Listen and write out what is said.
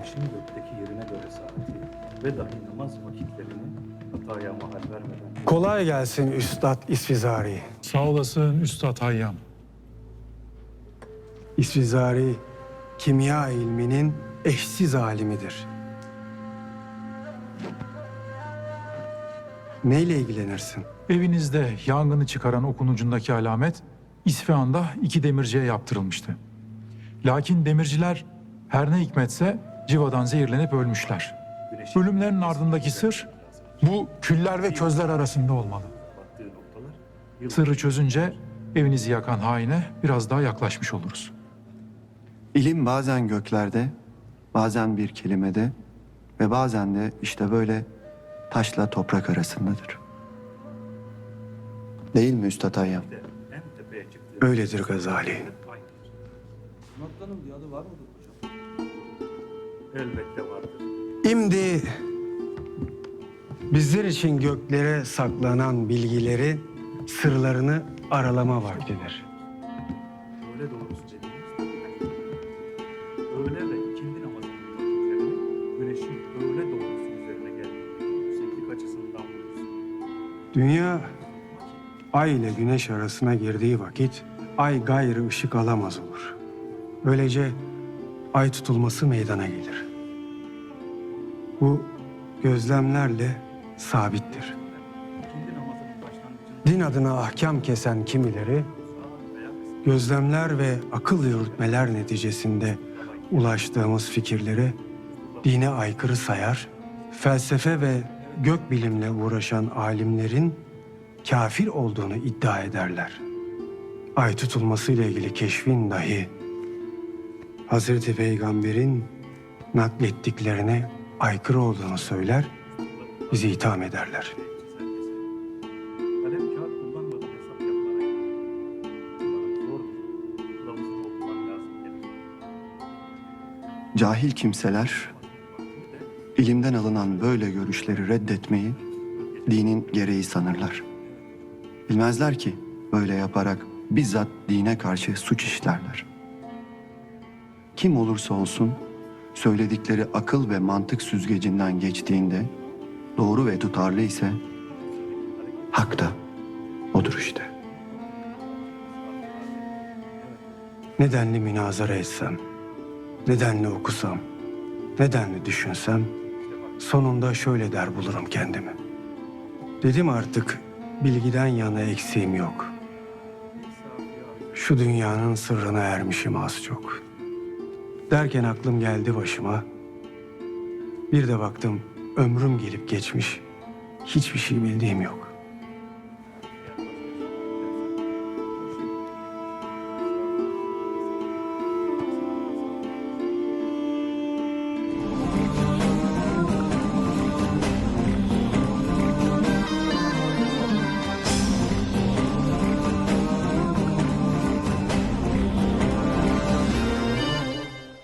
Güneşin gökteki yerine göre saati ve dahi namaz vakitlerini hataya mahal vermeden Kolay gelsin Üstad İsfizari. Sağ olasın Üstad Hayyam. İsfizari kimya ilminin eşsiz alimidir. Neyle ilgilenirsin? Evinizde yangını çıkaran okun ucundaki alamet İsfahan'da iki demirciye yaptırılmıştı. Lakin demirciler her ne hikmetse civadan zehirlenip ölmüşler. Ölümlerin ardındaki sır bu küller ve közler arasında olmalı. Sırrı çözünce evinizi yakan haine biraz daha yaklaşmış oluruz. İlim bazen göklerde, bazen bir kelimede ve bazen de işte böyle taşla toprak arasındadır. Değil mi Üstad Hayyam? Öyledir Gazali. Noktanın bir adı var mıdır? Elbette vardır. Şimdi bizler için göklere saklanan bilgileri, sırlarını aralama vaktidir. Öğle doğrusu dediğimiz öğle ve ikindi namazının vakitlerini güneşin öğle doğrusu üzerine geldiği yükseklik açısından buluruz. Dünya ay ile güneş arasına girdiği vakit ay gayrı ışık alamaz olur. Böylece ay tutulması meydana gelir. Bu gözlemlerle sabittir. Din adına ahkam kesen kimileri gözlemler ve akıl yürütmeler neticesinde ulaştığımız fikirleri dine aykırı sayar, felsefe ve gök bilimle uğraşan alimlerin kafir olduğunu iddia ederler. Ay tutulması ile ilgili keşfin dahi Hazreti Peygamber'in naklettiklerine aykırı olduğunu söyler, bizi itham ederler. Cahil kimseler ilimden alınan böyle görüşleri reddetmeyi dinin gereği sanırlar. Bilmezler ki böyle yaparak bizzat dine karşı suç işlerler. Kim olursa olsun söyledikleri akıl ve mantık süzgecinden geçtiğinde doğru ve tutarlı ise hak da odur işte. Nedenli münazara etsem, nedenli okusam, nedenli düşünsem, sonunda şöyle der bulurum kendimi. Dedim artık bilgiden yana eksiğim yok. Şu dünyanın sırrına ermişim az çok. Derken aklım geldi başıma. Bir de baktım ömrüm gelip geçmiş. Hiçbir şey bildiğim yok.